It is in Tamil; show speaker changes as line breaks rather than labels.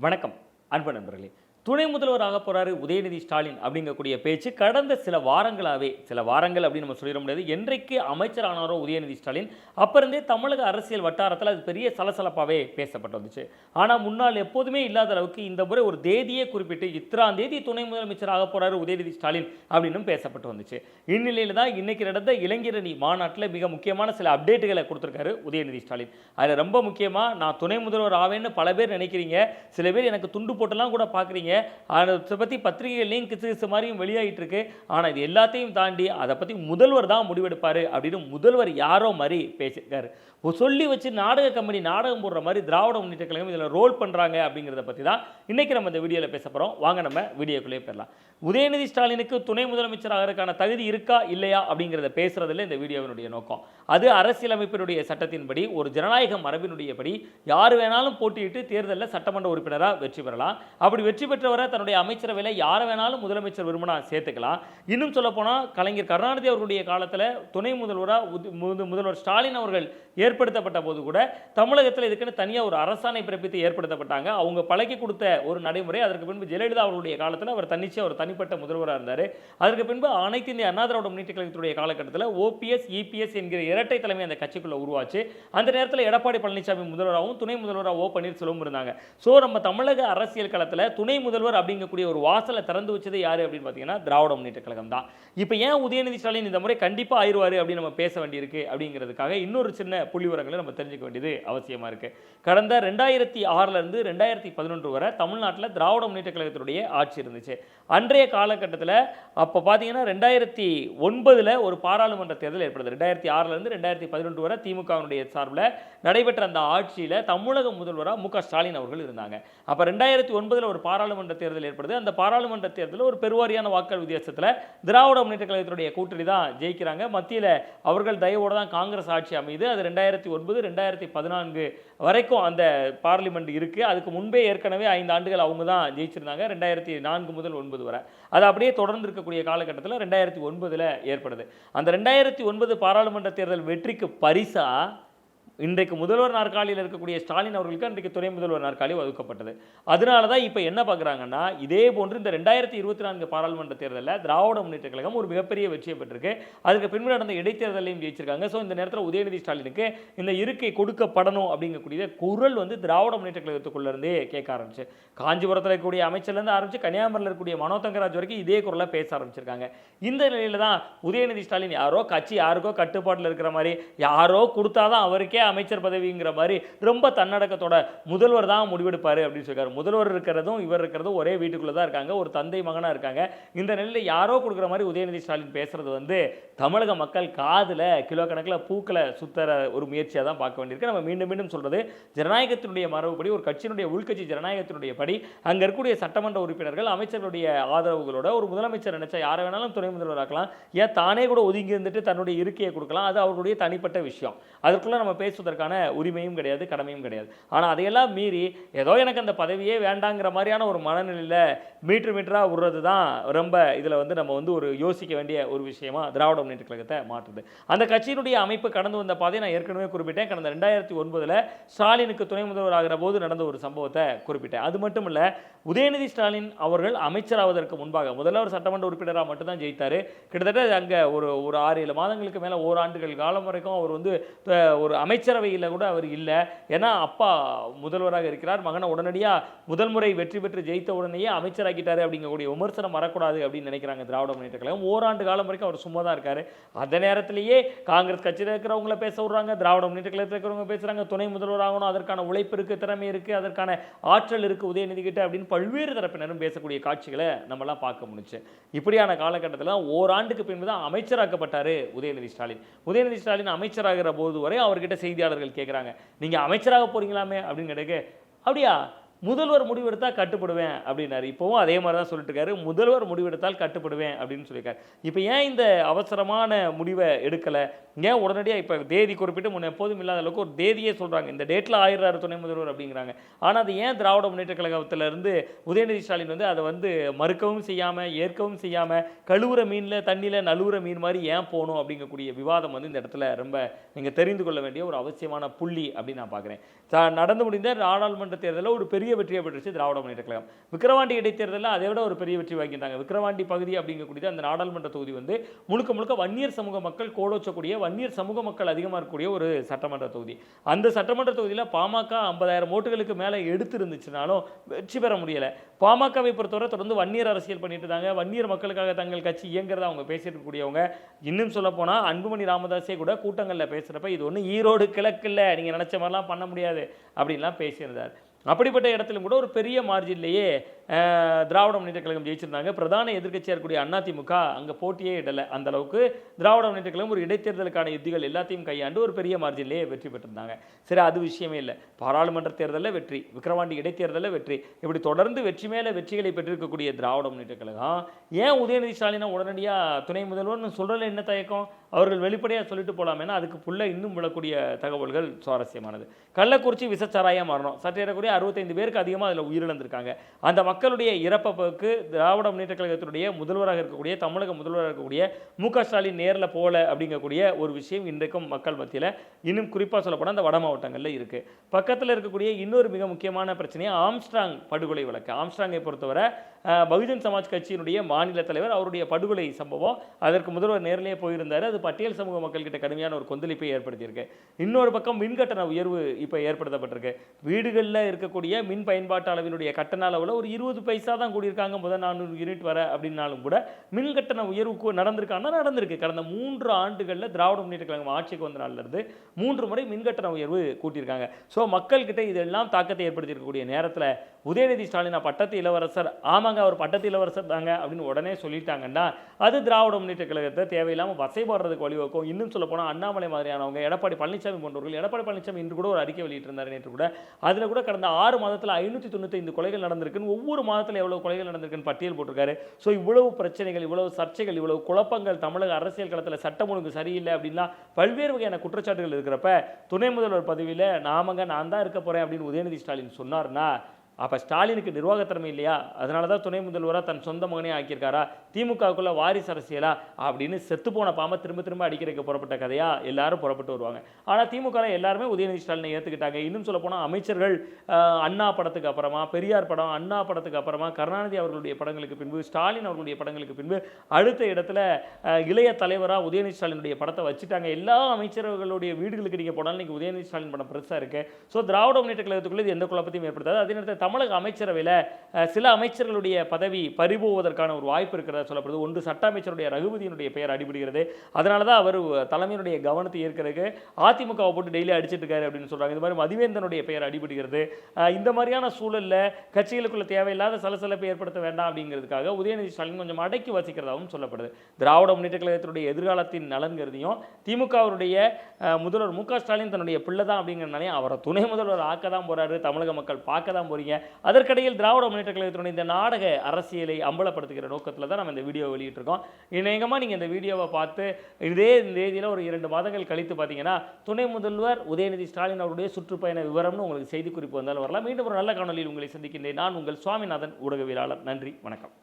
வணக்கம் அன்பு நண்பர்களே. துணை முதல்வர் ஆக போகிறாரு உதயநிதி ஸ்டாலின் அப்படிங்கக்கூடிய பேச்சு கடந்த சில வாரங்களாகவே சில வாரங்கள் அப்படின்னு நம்ம சொல்லிட முடியாது. என்றைக்கு அமைச்சர் ஆனாரோ உதயநிதி ஸ்டாலின் அப்பிருந்தே தமிழக அரசியல் வட்டாரத்தில் அது பெரிய சலசலப்பாகவே பேசப்பட்டு வந்துச்சு. ஆனால் முன்னால் எப்போதுமே இல்லாத அளவுக்கு இந்த முறை ஒரு தேதியே குறிப்பிட்டு இத்தனாம் தேதி துணை ஆக போகிறார் உதயநிதி ஸ்டாலின் அப்படின்னும் பேசப்பட்டு வந்துச்சு. இந்நிலையில் தான் இன்றைக்கி நடந்த இளைஞரணி மாநாட்டில் மிக முக்கியமான சில அப்டேட்டுகளை கொடுத்துருக்காரு உதயநிதி ஸ்டாலின். அதில் ரொம்ப முக்கியமாக நான் துணை முதல்வர் ஆவேன்னு பல பேர் நினைக்கிறீங்க. சில பேர் எனக்கு துண்டு போட்டெல்லாம் கூட பார்க்குறீங்க அதை பற்றி பத்திரிகைகள்லையும் கிசு கிசு மாதிரியும் வெளியாகிட்டு இருக்கு. ஆனால் இது எல்லாத்தையும் தாண்டி அதை பற்றி முதல்வர் தான் முடிவெடுப்பார் அப்படின்னு முதல்வர் யாரோ மாதிரி பேசியிருக்காரு. ஒரு சொல்லி வச்சு நாடக கம்பெனி நாடகம் போடுற மாதிரி திராவிட முன்னேற்ற கழகம் இதில் ரோல் பண்ணுறாங்க அப்படிங்கிறத பற்றி தான் இன்றைக்கி நம்ம இந்த வீடியோவில் பேச போகிறோம் வாங்க நம்ம வீடியோக்குள்ளே போயிடலாம். உதயநிதி ஸ்டாலினுக்கு துணை முதலமைச்சர் ஆகிறதுக்கான தகுதி இருக்கா இல்லையா அப்படிங்கிறத பேசுறதுல இந்த வீடியோவினுடைய நோக்கம். அது அரசியலமைப்பினுடைய சட்டத்தின்படி ஒரு ஜனநாயக மரபினுடைய படி யார் வேணாலும் போட்டியிட்டு தேர்தலில் சட்டமன்ற உறுப்பினராக வெற்றி பெறலாம். அப்படி வெற்றி பெற்றவரை தன்னுடைய அமைச்சரவையில் யாரை வேணாலும் முதலமைச்சர் விரும்பினா சேர்த்துக்கலாம். இன்னும் சொல்லப்போனால் கலைஞர் கருணாநிதி அவர்களுடைய காலத்தில் துணை முதல்வராக முதல்வர் ஸ்டாலின் அவர்கள் ஏற்படுத்தப்பட்ட போது கூட தமிழகத்தில் இதுக்குன்னு தனியாக ஒரு அரசாணை பிறப்பித்து ஏற்படுத்தப்பட்டாங்க. அவங்க பழக்கி கொடுத்த ஒரு நடைமுறை அதற்கு பின்பு ஜெயலலிதா அவர்களுடைய காலத்தில் அவர் தன்னிச்சை ஒரு தனிப்பட்ட முதல்வராக இருந்தார். அதற்கு பின்பு அனைத்து இந்திய அண்ணா திராவிட முன்னேற்ற கழகத்துடைய காலகட்டத்தில் ஓபிஎஸ் இபிஎஸ் என்கிற இரட்டை தலைமை அந்த கட்சிக்குள்ளே உருவாச்சு. அந்த நேரத்தில் எடப்பாடி பழனிசாமி முதல்வராகவும் துணை முதல்வராக ஓ பன்னீர்செல்வம் இருந்தாங்க. ஸோ நம்ம தமிழக அரசியல் களத்தில் துணை முதல்வர் அப்படிங்கக்கூடிய ஒரு வாசலை திறந்து வச்சது யார் அப்படின்னு பார்த்தீங்கன்னா திராவிட முன்னேற்ற கழகம் தான். இப்போ ஏன் உதயநிதி ஸ்டாலின் இந்த முறை கண்டிப்பாக ஆயிடுவார் அப்படின்னு நம்ம பேச வேண்டியிருக்கு அப்படிங்கிறதுக்காக இன்னொரு சின்ன புள்ளி விவரங்களை நம்ம தெரிஞ்சுக்க வேண்டியது அவசியமாக இருக்குது கடந்த ரெண்டாயிரத்தி ஆறிலிருந்து ரெண்டாயிரத்தி பதினொன்று வரை தமிழ்நாட்டில் திராவிட முன்னேற்ற கழகத்தினுடைய ஆட்சி இருந்துச்சு. அன்றைய காலகட்டத்தில் அப்போ பார்த்தீங்கன்னா ரெண்டாயிரத்தி ஒன்பதில் ஒரு பாராளுமன்ற தேர்தல் ஏற்படுது. ரெண்டாயிரத்தி ஆறிலிருந்து ரெண்டாயிரத்தி பதினொன்று வரை திமுகவினுடைய சார்பில் நடைபெற்ற அந்த ஆட்சியில் தமிழக முதல்வராக மு க ஸ்டாலின் அவர்கள் இருந்தாங்க. அப்போ ரெண்டாயிரத்தி ஒன்பதில் ஒரு பாராளுமன்ற தேர்தல் ஏற்படுது. அந்த பாராளுமன்ற தேர்தலில் ஒரு பெருவாரியான வாக்கள் வித்தியாசத்தில் திராவிட முன்னேற்ற கழகத்தினுடைய கூட்டணி தான் ஜெயிக்கிறாங்க. மத்தியில் அவர்கள் தயவோடு தான் காங்கிரஸ் ஆட்சி அமையுது. அது ரெண்டாயிரத்தி ஒன்பது ரெண்டாயிரத்தி பதினான்கு வரைக்கும் அந்த பார்லிமெண்ட் இருக்குது அதுக்கு முன்பே ஏற்கனவே ஐந்து ஆண்டுகள் அவங்க தான் ஜெயிச்சிருந்தாங்க. ரெண்டாயிரத்தி நான்கு முதல் ஒன்பது வரை. அது அப்படியே தொடர்ந்து இருக்கக்கூடிய காலகட்டத்தில் ரெண்டாயிரத்தி ஒன்பதில் ஏற்படுது. அந்த ரெண்டாயிரத்தி ஒன்பது பாராளுமன்ற தேர்தல் வெற்றிக்கு பரிசா இன்றைக்கு முதல்வர் நாற்காலியில் இருக்கக்கூடிய ஸ்டாலின் அவர்களுக்கு அன்றைக்கு துணை முதல்வர் நாற்காலி ஒதுக்கப்பட்டது. அதனால தான் இப்போ என்ன பார்க்குறாங்கன்னா இதே போன்று இந்த ரெண்டாயிரத்தி இருபத்தி நான்கு பாராளுமன்ற தேர்தலில் திராவிட முன்னேற்ற கழகம் ஒரு மிகப்பெரிய வெற்றியை பெற்றிருக்கு. அதுக்கு பின்பு நடந்த இடைத்தேர்தலையும் ஜெயிச்சிருக்காங்க. ஸோ இந்த நேரத்தில் உதயநிதி ஸ்டாலினுக்கு இந்த இருக்கை கொடுக்கப்படணும் அப்படிங்கக்கூடிய குரல் வந்து திராவிட முன்னேற்ற கழகத்துக்குள்ளேருந்தே கேட்க ஆரம்பிச்சு. காஞ்சிபுரத்தில் இருக்கக்கூடிய அமைச்சர்லேருந்து ஆரம்பிச்சு கன்னியாகுமரியில் இருக்கக்கூடிய மனோதங்கராஜ் வரைக்கும் இதே குரலை பேச ஆரம்பிச்சிருக்காங்க. இந்த நிலையில் தான் உதயநிதி ஸ்டாலின் யாரோ கட்சி யாருக்கோ கட்டுப்பாட்டில் இருக்கிற மாதிரி யாரோ கொடுத்தாதான் அவருக்கே அமைச்சர் பதவிங்கிற மாதிரி ரொம்ப தன்னடக்கத்தோட முதல்வர் தான் முடிவெடுப்பார் அப்படின்னு சொல்லியிருக்காரு. முதல்வர் இருக்கிறதும் இவர் இருக்கிறதும் ஒரே வீட்டுக்குள்ளே தான் இருக்காங்க. ஒரு தந்தை மகனாக இருக்காங்க. இந்த நிலையில் யாரோ கொடுக்குற மாதிரி உதயநிதி ஸ்டாலின் பேசுறது வந்து தமிழக மக்கள் காதில் கிலோ கணக்கில் பூக்களை சுத்தர ஒரு முயற்சியாக தான் பார்க்க வேண்டியிருக்கு. நம்ம மீண்டும் மீண்டும் சொல்கிறது ஜனநாயகத்தினுடைய மரபுப்படி ஒரு கட்சியினுடைய உள்கட்சி ஜனநாயகத்தினுடைய படி. அங்கே இருக்கக்கூடிய சட்டமன்ற உறுப்பினர்கள் அமைச்சர்களுடைய ஆதரவுகளோட ஒரு முதலமைச்சர் நினைச்சா யாரை வேணாலும் துணை முதல்வராக்கலாம் ஏன் தானே கூட ஒதுங்கி இருந்துட்டு தன்னுடைய இருக்கையை கொடுக்கலாம். அது அவர்களுடைய தனிப்பட்ட விஷயம். அதற்குள்ள நம்ம பேசுவதற்கான உரிமையும் கிடையாது கடமையும் கிடையாது. ஆனால் அதையெல்லாம் மீறி ஏதோ எனக்கு அந்த பதவியே வேண்டாங்கிற மாதிரியான ஒரு மனநிலையில் மீட்டர் மீட்டராக விடுறது தான் ரொம்ப இதில் வந்து நம்ம வந்து ஒரு யோசிக்க வேண்டிய ஒரு விஷயமா திராவிட முன்னேற்ற கழகத்தை மாற்றுது. அந்த கட்சியினுடைய அமைப்பு கடந்து வந்த பாதையை நான் ஏற்கனவே குறிப்பிட்டேன். கடந்த ரெண்டாயிரத்தி ஒன்பதில் ஸ்டாலினுக்கு துணை முதல்வர் ஆகிற போது நடந்த ஒரு சம்பவத்தை குறிப்பிட்டேன். அது மட்டும் இல்லை உதயநிதி ஸ்டாலின் அவர்கள் அமைச்சராவதற்கு முன்பாக முதல்ல ஒரு சட்டமன்ற உறுப்பினராக மட்டும்தான் ஜெயித்தார். கிட்டத்தட்ட அங்கே ஒரு ஒரு ஆறு ஏழு மாதங்களுக்கு மேலே ஓராண்டுகள் காலம் வரைக்கும் அவர் வந்து ஒரு அமைச்சர் அமைச்சரவையில் கூட அவர் இல்லை. ஏன்னா அப்பா முதல்வராக இருக்கிறார். மகனை உடனடியாக முதல் முறை வெற்றி பெற்று ஜெயித்த உடனேயே அமைச்சராக்கிட்டாரு அப்படிங்கக்கூடிய விமர்சனம் வரக்கூடாது அப்படின்னு நினைக்கிறாங்க திராவிட முன்னேற்ற கழகம். ஓராண்டு காலம் வரைக்கும் அவர் சும்மா தான் இருக்காரு. அந்த நேரத்திலேயே காங்கிரஸ் கட்சியில் இருக்கிறவங்கள பேச விடுறாங்க திராவிட முன்னேற்ற கழகத்தில் இருக்கிறவங்க பேசுறாங்க துணை முதல்வர் ஆகணும் அதற்கான உழைப்பு இருக்கு திறமை இருக்கு அதற்கான ஆற்றல் இருக்கு உதயநிதி கிட்ட அப்படின்னு பல்வேறு தரப்பினரும் பேசக்கூடிய காட்சிகளை நம்மலாம் பார்க்க முடிச்சு இப்படியான காலகட்டத்தில் ஓராண்டுக்கு பின்பு தான் அமைச்சராக்கப்பட்டார் உதயநிதி ஸ்டாலின். உதயநிதி ஸ்டாலின் அமைச்சராகிற போது வரை அவர்கிட்ட செய்தியாளர்கள் கேட்குறாங்க நீங்க அமைச்சராக போறீங்களாமே அப்படின்னு கேட்க அப்படியா? முதல்வர் முடிவெடுத்தால் கட்டுப்படுவேன் அப்படின்னாரு. இப்போவும் அதே மாதிரி தான் சொல்லிட்டு இருக்காரு முதல்வர் முடிவெடுத்தால் கட்டுப்படுவேன் அப்படின்னு சொல்லியிருக்காரு. இப்போ ஏன் இந்த அவசரமான முடிவை எடுக்கலை? ஏன் உடனடியாக இப்போ தேதி குறிப்பிட்டு முன் எப்போதும் இல்லாத அளவுக்கு ஒரு தேதியே சொல்கிறாங்க இந்த டேட்டில் ஆயிடுறாரு துணை முதல்வர் அப்படிங்கிறாங்க. ஆனால் அது ஏன் திராவிட முன்னேற்ற கழகத்துல இருந்து உதயநிதி ஸ்டாலின் வந்து அதை வந்து மறுக்கவும் செய்யாமல் ஏற்கவும் செய்யாமல் கழுவுற மீனில் தண்ணியில் நழுவுற மீன் மாதிரி ஏன் போகணும் அப்படிங்கக்கூடிய விவாதம் வந்து இந்த இடத்துல ரொம்ப நீங்கள் தெரிந்து கொள்ள வேண்டிய ஒரு அவசியமான புள்ளி அப்படின்னு நான் பார்க்குறேன். நடந்து முடிந்த நாடாளுமன்ற தேர்தலில் ஒரு பெரிய வெற்றியை பெற்றுச்சு திராவிட முன்னேற்ற கழகம். விக்கிரவாண்டி இடைத்தேர்தலில் அதை விட ஒரு பெரிய வெற்றி வாங்கியிருந்தாங்க. விக்கிரவாண்டி பகுதி அப்படிங்கக்கூடியது அந்த நாடாளுமன்ற தொகுதி வந்து முழுக்க முழுக்க வன்னியர் சமூக மக்கள் கோலோச்சக்கூடிய வன்னியர் சமூக மக்கள் அதிகமாக இருக்கக்கூடிய ஒரு சட்டமன்ற தொகுதி. அந்த சட்டமன்ற தொகுதியில் பாமக ஐம்பதாயிரம் ஓட்டுகளுக்கு மேலே எடுத்து இருந்துச்சுனாலும் வெற்றி பெற முடியலை. பாமகவை பொறுத்தவரை தொடர்ந்து வன்னியர் அரசியல் பண்ணிட்டு இருந்தாங்க. வன்னியர் மக்களுக்காக தங்கள் கட்சி இயங்குறத அவங்க பேசிட்டு இருக்கக்கூடியவங்க. இன்னும் சொல்ல போனால் அன்புமணி ராமதாஸே கூட கூட்டங்களில் பேசுகிறப்ப இது ஒன்று ஈரோடு கிழக்கில் நீங்கள் நினச்ச மாதிரிலாம் பண்ண முடியாது அப்படின்லாம் பேசியிருந்தார். அப்படிப்பட்ட இடத்துல கூட ஒரு பெரிய மார்ஜின்லேயே திராவிட முன்னேற்ற கழகம் ஜெயிச்சிருந்தாங்க. பிரதான எதிர்க்கட்சியாக இருக்கக்கூடிய அதிமுக அங்கே போட்டியே இடலை. அந்த அளவுக்கு திராவிட முன்னேற்ற கழகம் ஒரு இடைத்தேர்தலுக்கான யுத்திகள் எல்லாத்தையும் கையாண்டு ஒரு பெரிய மார்ஜின்லேயே வெற்றி பெற்றிருந்தாங்க. சரி அது விஷயமே இல்லை. பாராளுமன்ற தேர்தலில் வெற்றி விக்ரவாண்டி இடைத்தேர்தலில் வெற்றி. இப்படி தொடர்ந்து வெற்றி மேலே வெற்றிகளை பெற்றிருக்கக்கூடிய திராவிட முன்னேற்ற கழகம் ஏன் உதயநிதி ஸ்டாலினை உடனடியாக துணை முதல்வர்னு சொல்கிறதுல என்ன தயக்கம்? அவர்கள் வெளிப்படையாக சொல்லிட்டு போகலாமேனா அதுக்கு புள்ள இன்னும் விழக்கூடிய தகவல்கள் சுவாரஸ்யமானது. கள்ளக்குறிச்சி விசச்சாராயம் மரணம் சற்று ஏறக்கூடிய அறுபத்தைந்து பேருக்கு அதிகமாக அதில் உயிரிழந்திருக்காங்க. அந்த மக்கள் மக்களுடைய இறப்பப்புக்கு திராவிட முன்னேற்ற கழகத்தினுடைய முதல்வராக இருக்கக்கூடிய தமிழக முதல்வராக இருக்கக்கூடிய மு க ஸ்டாலின் நேரில் போகல அப்படிங்கக்கூடிய ஒரு விஷயம் இன்றைக்கும் மக்கள் மத்தியில். இன்னும் குறிப்பாக சொல்லப்போனால் அந்த வட மாவட்டங்களில் இருக்குது பக்கத்தில் இருக்கக்கூடிய இன்னொரு மிக முக்கியமான பிரச்சனையை ஆம்ஸ்ட்ராங் படுகொலை வழக்கு. ஆம்ஸ்ட்ராங்கை பொறுத்தவரை பகுஜன் சமாஜ் கட்சியினுடைய மாநில தலைவர் அவருடைய படுகொலை சம்பவம் அதற்கு முதல்வர் நேரிலேயே போயிருந்தார். அது பட்டியல் சமூக மக்கள்கிட்ட கடுமையான ஒரு கொந்தளிப்பை ஏற்படுத்தியிருக்கு. இன்னொரு பக்கம் மின் கட்டண உயர்வு இப்போ ஏற்படுத்தப்பட்டிருக்கு. வீடுகளில் இருக்கக்கூடிய மின் பயன்பாட்டு அளவினுடைய கட்டண அளவில் ஒரு இருபது பைசா தான் கூடியிருக்காங்க முதல் நானூறு யூனிட் வர அப்படின்னாலும் கூட மின் கட்டண உயர்வு நடந்திருக்காங்கன்னா நடந்திருக்கான்னா நடந்திருக்கு. கடந்த மூன்று ஆண்டுகளில் திராவிட முன்னேற்ற கழகம் ஆட்சிக்கு வந்த நாள்ல இருந்து மூன்று முறை மின் கட்டண உயர்வு கூட்டியிருக்காங்க. ஸோ மக்கள்கிட்ட இதெல்லாம் தாக்கத்தை ஏற்படுத்தியிருக்கக்கூடிய நேரத்தில் உதயநிதி ஸ்டாலின் பட்டத்து இளவரசர். ஆமாங்க அவர் பட்டத்து இளவரசர் தாங்க அப்படின்னு உடனே சொல்லிட்டாங்கன்னா அது திராவிட முன்னேற்ற கழகத்தை தேவையில்லாமல் வசைபாடுறதுக்கு வழிவகுக்கும் இன்னும் சொல்ல போனால் அண்ணாமலை மாதிரியானவங்க எடப்பாடி பழனிசாமி போன்றவர்கள் எடப்பாடி பழனிசாமி இன்று கூட ஒரு அறிக்கை வெளியிட்டிருந்தார் நேற்று கூட. அதில் கூட கடந்த ஆறு மாதத்தில் ஐநூற்றி தொண்ணூத்தைந்து கொலைகள் நடந்திருக்குன்னு ஒவ்வொரு மாதத்தில் எவ்வளவு கொலைகள் நடந்திருக்குன்னு பட்டியல் போட்டிருக்காரு. ஸோ இவ்வளவு பிரச்சனைகள் இவ்வளவு சர்ச்சைகள் இவ்வளவு குழப்பங்கள் தமிழக அரசியல் களத்தில் சட்டம் ஒழுங்கு சரியில்லை அப்படின்லாம் பல்வேறு வகையான குற்றச்சாட்டுகள் இருக்கிறப்ப துணை முதல்வர் பதவியில் நாமங்க நான் தான் இருக்க போகிறேன் அப்படின்னு உதயநிதி ஸ்டாலின் சொன்னார்னா அப்போ ஸ்டாலினுக்கு நிர்வாகத்திறமை இல்லையா? அதனால தான் துணை முதல்வராக தன் சொந்த மகனே ஆக்கியிருக்காரா? திமுகவுக்குள்ள வாரிசு அரசியலா? அப்படின்னு செத்து போன பாம்பை திரும்ப திரும்ப அடிக்கிறதுக்கு புறப்பட்ட கதையாக எல்லாரும் புறப்பட்டு வருவாங்க. ஆனால் திமுக எல்லாருமே உதயநிதி ஸ்டாலினை ஏற்றுக்கிட்டாங்க இன்னும் சொல்ல போனால் அமைச்சர்கள் அண்ணா படத்துக்கு அப்புறமா பெரியார் படம் அண்ணா படத்துக்கு அப்புறமா கருணாநிதி அவர்களுடைய படங்களுக்கு பின்பு ஸ்டாலின் அவர்களுடைய படங்களுக்கு பின்பு அடுத்த இடத்துல இளைய தலைவராக உதயநிதி ஸ்டாலினுடைய படத்தை வச்சுட்டாங்க. எல்லா அமைச்சர்களுடைய வீடுகளுக்கு நீங்கள் போனாலும் நீங்கள் உதயநிதி ஸ்டாலின் படம் பெருசாக இருக்குது ஸோ திராவிட முன்னேற்ற கழகத்துக்குள்ளே இது எந்த குழப்பத்தையும் ஏற்படுத்தாது. அதே நேரத்தில் தமிழக அமைச்சரவையில் சில அமைச்சர்களுடைய பதவி பறிபோவதற்கான ஒரு வாய்ப்பு இருக்கிறதா சொல்லப்படுது. ஒன்று சட்ட அமைச்சருடைய ரகுபதியினுடைய பெயர் அடிபடுகிறது. அதனால தான் அவர் தலைமையினுடைய கவனத்தை ஏற்கிறதுக்கு அதிமுகவை போட்டு டெய்லி அடிச்சிட்டு இருக்காரு அப்படின்னு சொல்கிறாங்க இந்த மாதிரி மதிவேந்தனுடைய பெயர் அடிபடுகிறது. இந்த மாதிரியான சூழலில் கட்சிகளுக்குள்ள தேவையில்லாத சலசலப்பை ஏற்படுத்த வேண்டாம் அப்படிங்கிறதுக்காக உதயநிதி ஸ்டாலின் கொஞ்சம் அடக்கி வசிக்கிறதாகவும் சொல்லப்படுது. திராவிட முன்னேற்ற கழகத்தினுடைய எதிர்காலத்தின் நலன் கருதியும் திமுகவுடைய முதல்வர் மு க ஸ்டாலின் தன்னுடைய பிள்ளை தான் அப்படிங்கிறனாலே அவரை துணை முதல்வர் ஆக்க தான் போறாரு. தமிழக மக்கள் பார்க்க தான் போகிறீங்க அதற்கிடையில் திராவிட முன்னேற்ற கழகத்தினுடைய இந்த நாடக அரசியலை அம்பலப்படுத்துகிற நோக்கத்தில் தான் நம்ம இந்த வீடியோ வெளியிட்டிருக்கோம். இணையமாக நீங்கள் இந்த வீடியோவை பார்த்து இதே தேதியில் ஒரு இரண்டு மாதங்கள் கழித்து பார்த்தீங்கன்னா துணை முதல்வர் உதயநிதி ஸ்டாலின் அவருடைய சுற்றுப்பயண விவரம்னு உங்களுக்கு செய்திக்குறிப்பு வந்தாலும் வரலாம். மீண்டும் ஒரு நல்ல காணொலியில் உங்களை சந்திக்கின்றேன். நான் உங்கள் சுவாமிநாதன் ஊடகவியலாளர். நன்றி. வணக்கம்.